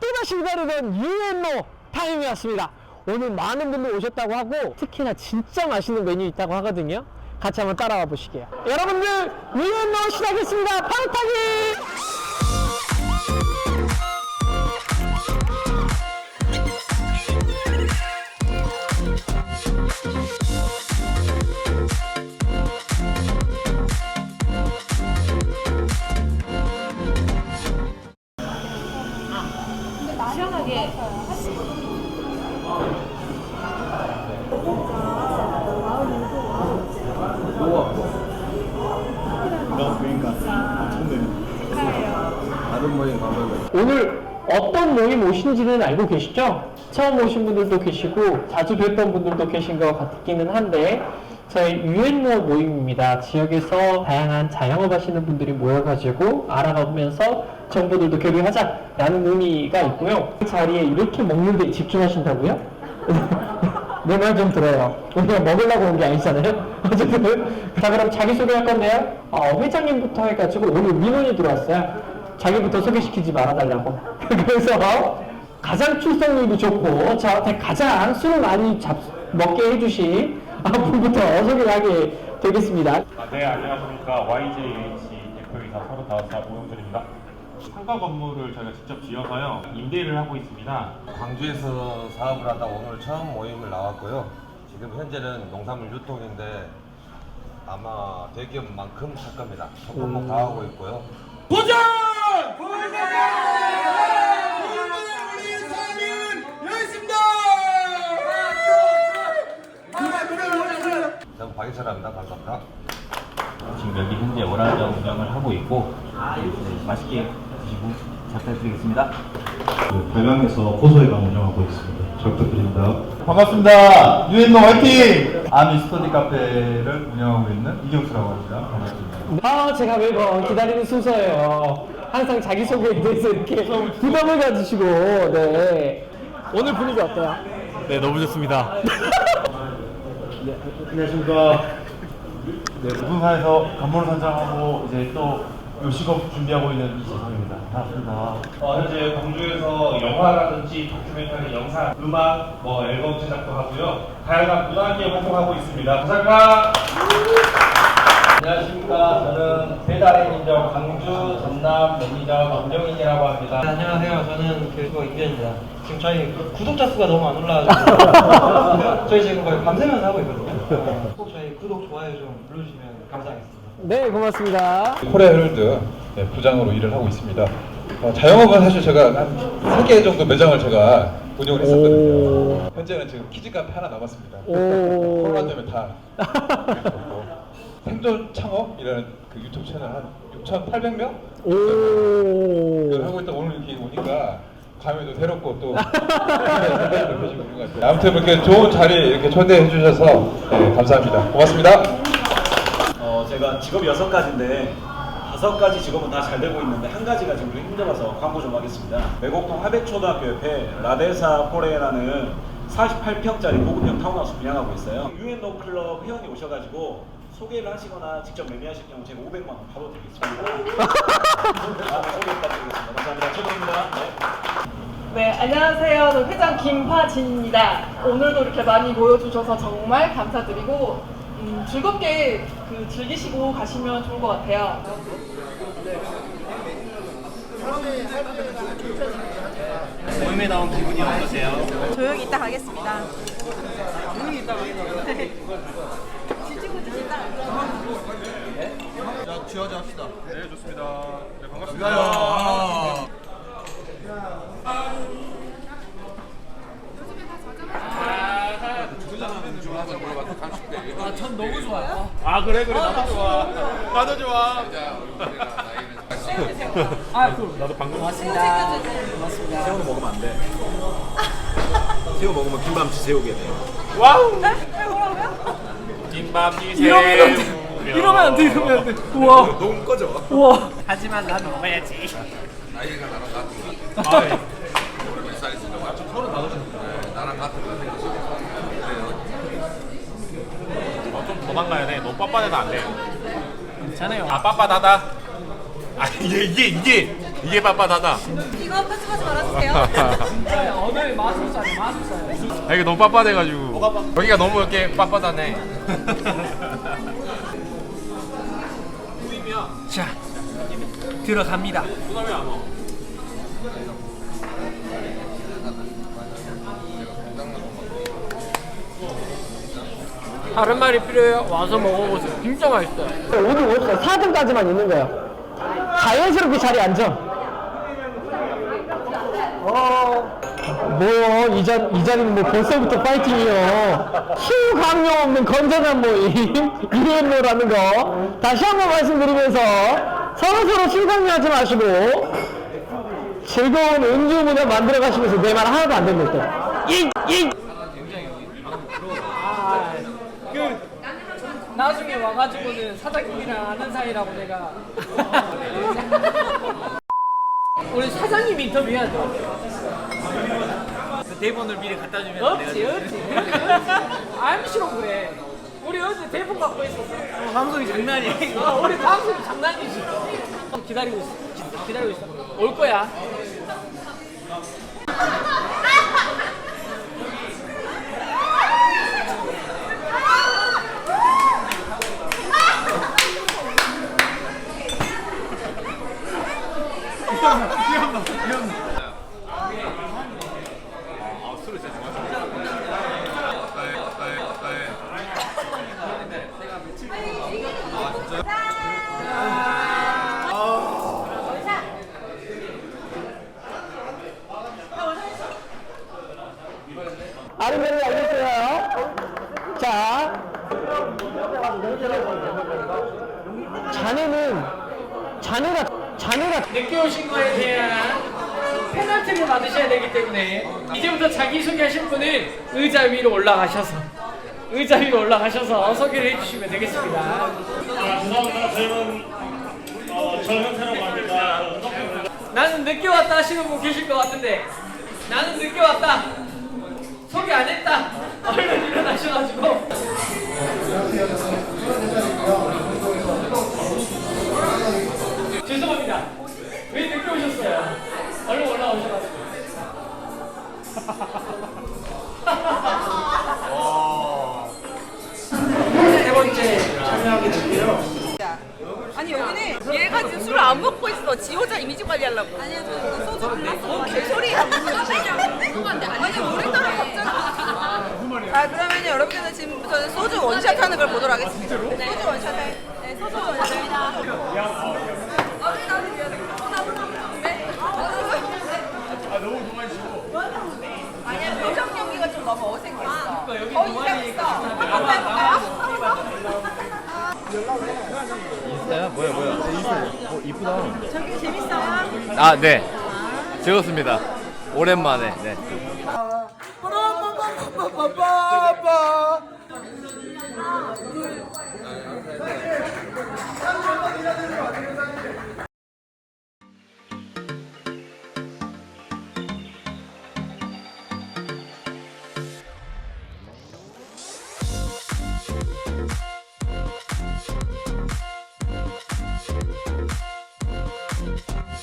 또다시 기다리던 유엔노 타임이 왔습니다. 오늘 많은 분들 오셨다고 하고 특히나 진짜 맛있는 메뉴 있다고 하거든요. 같이 한번 따라와 보시게요. 여러분들 유엔노 시작했습니다. 방타기! 어떤 모임 오신지는 알고 계시죠? 처음 오신 분들도 계시고 자주 뵀던 분들도 계신 것 같기는 한데 저희 유엔모 모임입니다. 지역에서 다양한 자영업 하시는 분들이 모여가지고 알아가면서 정보들도 교류하자라는 의미가 있고요. 그 자리에 이렇게 먹는 데 집중하신다고요? 내 말 좀 들어요. 우리가 먹으려고 온 게 아니잖아요. 어쨌든 자 그럼 자기 소개할 건데요. 어, 회장님부터 해가지고 오늘 민원이 들어왔어요. 자기부터 소개시키지 말아달라고. 그래서 가장 출석률도 좋고 저한테 가장 술을 많이 잡, 먹게 해주신 아, 분부터 소개하게 되겠습니다. 아, 네, 안녕하십니까. YJH 대표이사 35살 오영준입니다. 상가 건물을 저희가 직접 지어서요, 임대를 하고 있습니다. 광주에서 사업을 하다 오늘 처음 모임을 나왔고요. 지금 현재는 농산물 유통인데 아마 대기업만큼 할 겁니다. 조금만 다 하고 있고요. 저는 박인철입니다. 감사합니다. 지금 여기 현재 오라자 운영을 하고 있고, 네, 맛있게 드시고 잘 부탁드리겠습니다. 발광에서 고소해방 운영하고 있습니다. 잘 부탁드립니다. 반갑습니다. 유엔노 화이팅! 아미 스터디 카페를 운영하고 있는 이경수라고 합니다. 반갑습니다. 아, 제가 매번 기다리는 순서예요. 항상 자기소개에 대해서 이렇게 부담을 가지시고, 네. 오늘 분위기 어때요? 네, 너무 좋습니다. 안녕하십니까. 네, 부산에서 간모를 선장하고 이제 또 요식업 준비하고 있는 이재성입니다. 반갑습니다. 어, 현재 광주에서 영화라든지 다큐멘터리, 영상, 음악, 뭐 앨범 제작도 하고요. 다양한 문화계 활동하고 있습니다. 감사합니다. 안녕하십니까. 저는 배달의 인정 광주 전남 매니저 김정인이라고 합니다. 안녕하세요. 저는 교수가 이변입니다. 지금 저희 구독자 수가 너무 안 올라가지고 저희 지금 거의 밤새면서 하고 있거든요. 꼭 저희 구독, 좋아요 좀 눌러주시면 감사하겠습니다. 네, 고맙습니다. 코레 헤럴드 네, 부장으로 일을 하고 있습니다. 어, 자영업은 사실 제가 한 3개 정도 매장을 제가 운영을 했었거든요. 현재는 지금 키즈 카페 하나 남았습니다. 오. 코로나 때문에 다 생존 창업이라는 그 유튜브 채널 한 6,800명? 이걸 오. 하고 있다 오늘 이렇게 오니까 감회도 새롭고 또 생각이 넓혀지고 있는 것 같아요. 아무튼 이렇게 좋은 자리 이렇게 초대해 주셔서 네, 감사합니다. 고맙습니다. 어, 제가 직업이 여섯 가지인데 다섯 가지 직업은 다 잘 되고 있는데 한 가지가 지금 좀 힘들어서 광고 좀 하겠습니다. 매곡동 하백초등학교 옆에 라데사 포레라는 48평짜리 고급형 타운하우스 분양하고 있어요. 유엔노 클럽 회원이 오셔가지고 소개를 하시거나 직접 매매하실 경우 제가 500만 원 바로 드리겠습니다. 아, 네, 소개 부탁드리겠습니다. 감사합니다. 최동입니다. 네. 네 안녕하세요 저 회장 김화진입니다 오늘도 이렇게 많이 모여주셔서 정말 감사드리고 음, 즐겁게 그 즐기시고 가시면 좋을 것 같아요 모임에 나온 기분이 어떠세요? 조용히 있다 가겠습니다. 조용히 있다 가겠습니다. 자, 쥐어져 합시다. 네, 좋습니다. 네, 반갑습니다. 아. 아, 그래, 그래. 나도 좋아. 나도 좋아. 나도 방금 고맙습니다. 새우 먹으면 안 돼. 새우 먹으면 김밤치 새우게 돼. 와우! 네? 뭐라고요? 김밥 이 이러면 안 돼. 이러면 안 돼. 이러면 안 돼. 우와. 너무 꺼져. 우와. 하지만 난 먹어야지. 나이가 나랑 같은 거. 아, 예. 몇 살이 있는 거? 서른 다섯인데. 나랑 같은 거 생겼어. 어, 좀 도망가야 돼. 너무 빳빳해도 안 돼. 괜찮아요. 아, 빳빳하다. 아, 이게, 이게, 이게 이게 빳빳하다. 이거 편집하지 말아주세요. 오늘 마술사네 마술사. 아 이게 너무 빳빳해가지고 여기가 너무 이렇게 빳빳하네. 자 들어갑니다. 다른 말이 필요해요? 와서 먹어보세요. 진짜 맛있어요. 오늘 오니까 4등까지만 있는 거예요. 자연스럽게 자리에 앉아. 어. 뭐요? 이, 자, 이 자리는 뭐 벌써부터 파이팅이요. 힘 강요 없는 건전한 모임, 유엔모라는 거. 다시 한번 말씀드리면서 서로서로 실강요하지 마시고 즐거운 음주 문화 만들어 가시면서 내 말 하나도 안 됩니다. 이, 이! 그 나중에 와가지고는 사장님이랑 아는 사이라고 내가 우리 사장님 인터뷰해야죠. 대본을 미리 갖다 주면 없지, 없지. 암시로 그래. 우리 어제 대본 갖고 있었어. 방송이 장난이야. 어, 우리 방송이 장난이지. 기다리고 있어. 기- 기다리고 있어. 올 거야. 아름다리 알겠어요? 자. 자네는, 자네가, 자네가 늦게 오신 거에 대한 페널티를 받으셔야 되기 때문에 이제부터 자기소개 하실 분은 의자 위로 올라가셔서 의자 위로 올라가셔서 소개를 해주시면 되겠습니다. 죄송합니다. 저희는 어, 저 형태라고 합니다. 나는 늦게 왔다 하시는 분 계실 것 같은데 나는 늦게 왔다 소개 안 했다. 얼른 일어나셔가지고. 죄송합니다. 왜 늦게 오셨어요? 얼른 올라오셔가지고. 세 번째 참여하게 됐고요. 아니 여기는 얘가 지금 술을 안 먹고 있어. 지 혼자 이미지 관리하려고. 아니야 저 소주 어 개소리야 무슨 아니 우리따라 갑 자 그러면 여러분들은 지금부터는 소주 원샷 하는 걸 보도록 하겠습니다. 소주 원샷 할. 네 소주 원샷입니다. 아니야 표정 연기가 좀 너무 어색했어. 더 이상했어. 한번 해볼까요? 저기 재밌어요? 아 네. 즐겁습니다. 오랜만에. 네. 빠바바바바바바